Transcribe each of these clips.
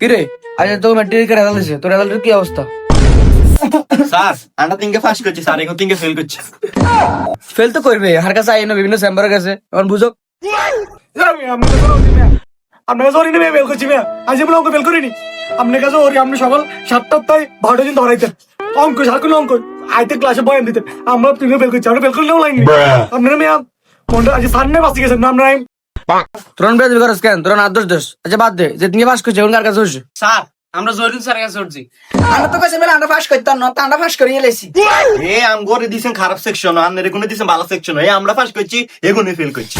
কিরে আজ তো ম্যাট্রিক রেজাল্ট হয়েছে তোর রেজাল্টের কি অবস্থা? স্যার আমরা তিনকে ফাঁস করছি স্যার এখন তিনকে ফেল করছে। ফেল তো করবে হার কাছে আইনো বিভিন্ন চেম্বারের কাছে। এখন বুঝো। আপনার কাছে ওরিনি বেল করছি মেয়া। আজ আমরা অঙ্ক বেল করিনি। আপনার কাছে ওরি আপনি সকাল সাতটার তাই বারোটা দিন ধরাইতেন। অঙ্ক সারাক্ষণ অঙ্ক? আইতে ক্লাসে বয়ান দিতেন। আমরা তুমি বেল করছি আমরা বেল করলেও লাইন আপনারা মেয়া মনটা আজ সামনে বাঁচি গেছেন আমরা তোর বেদ করস কেন? তোর আদর্শ দোষ। আচ্ছা বাদ দে। যে তুমি পাস করছে কার কাছে হচ্ছে স্যার আমরা জহিরুল স্যারের কাছে উঠছি। আমরা তো কাছে মেলে আমরা ফাঁস করতাম না। তা আমরা ফাঁস করিয়ে লেছি এ আম করে দিছেন খারাপ সেকশন আর এগুলো দিছেন ভালো সেকশন এ আমরা ফাঁস করছি এগুলো ফেল করছি।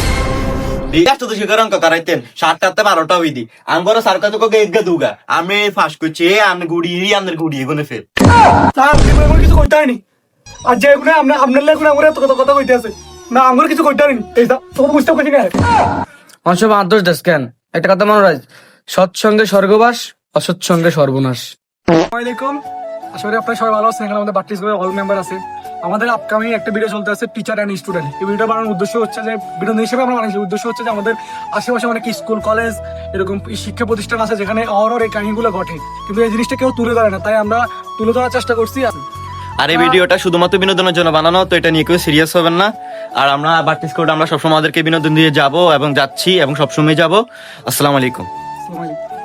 তো শিখর অঙ্ক করাইতেন সাতটা আটটা বারোটা হইদি। আম করে সারকা তো কোকে এগা দুগা? আমি ফাঁস করছি এ আন গুড়ি ই আনের গুড়ি এগুলো ফেল স্যার এগুলো কিছু হয়নি আর যে এগুলো আপনার আপনার লেগুলো আমার এত কথা কথা কইতে আছে। না আমার কিছু করতে হয়নি এই বুঝতে পারছি না। মানুষ আদর্শ দেশ কেন? একটা কথা মনে রাখ, সৎসঙ্গে স্বর্গবাস, অসৎসঙ্গে সর্বনাশ। আসসালামাইকুম আসলে আপনারা সবাই ভালো আছেন, এখানে আমাদের বাটলিস করে অল মেম্বার আছে। আমাদের আপকামিং একটা ভিডিও চলতে আছে টিচার অ্যান্ড স্টুডেন্ট এই ভিডিওটা বানানোর উদ্দেশ্য হচ্ছে যে ভিডিও হিসেবে আমরা বানাইছি উদ্দেশ্য হচ্ছে যে, আমাদের আশেপাশে অনেক স্কুল কলেজ এরকম শিক্ষা প্রতিষ্ঠান আছে যেখানে অহরহ এই কাহিনীগুলো ঘটে। কিন্তু এই জিনিসটা কেউ তুলে ধরে না, তাই আমরা তুলে ধরার চেষ্টা করছি। আর এই ভিডিওটা শুধুমাত্র বিনোদনের জন্য বানানো তো এটা নিয়ে কেউ সিরিয়াস হবেন না। আর আমরা বার্টিস কোড আমরা সবসময় আমাদেরকে বিনোদন দিয়ে যাব এবং যাচ্ছি এবং সবসময় যাব। আসসালামু আলাইকুম। আসসালামু আলাইকুম।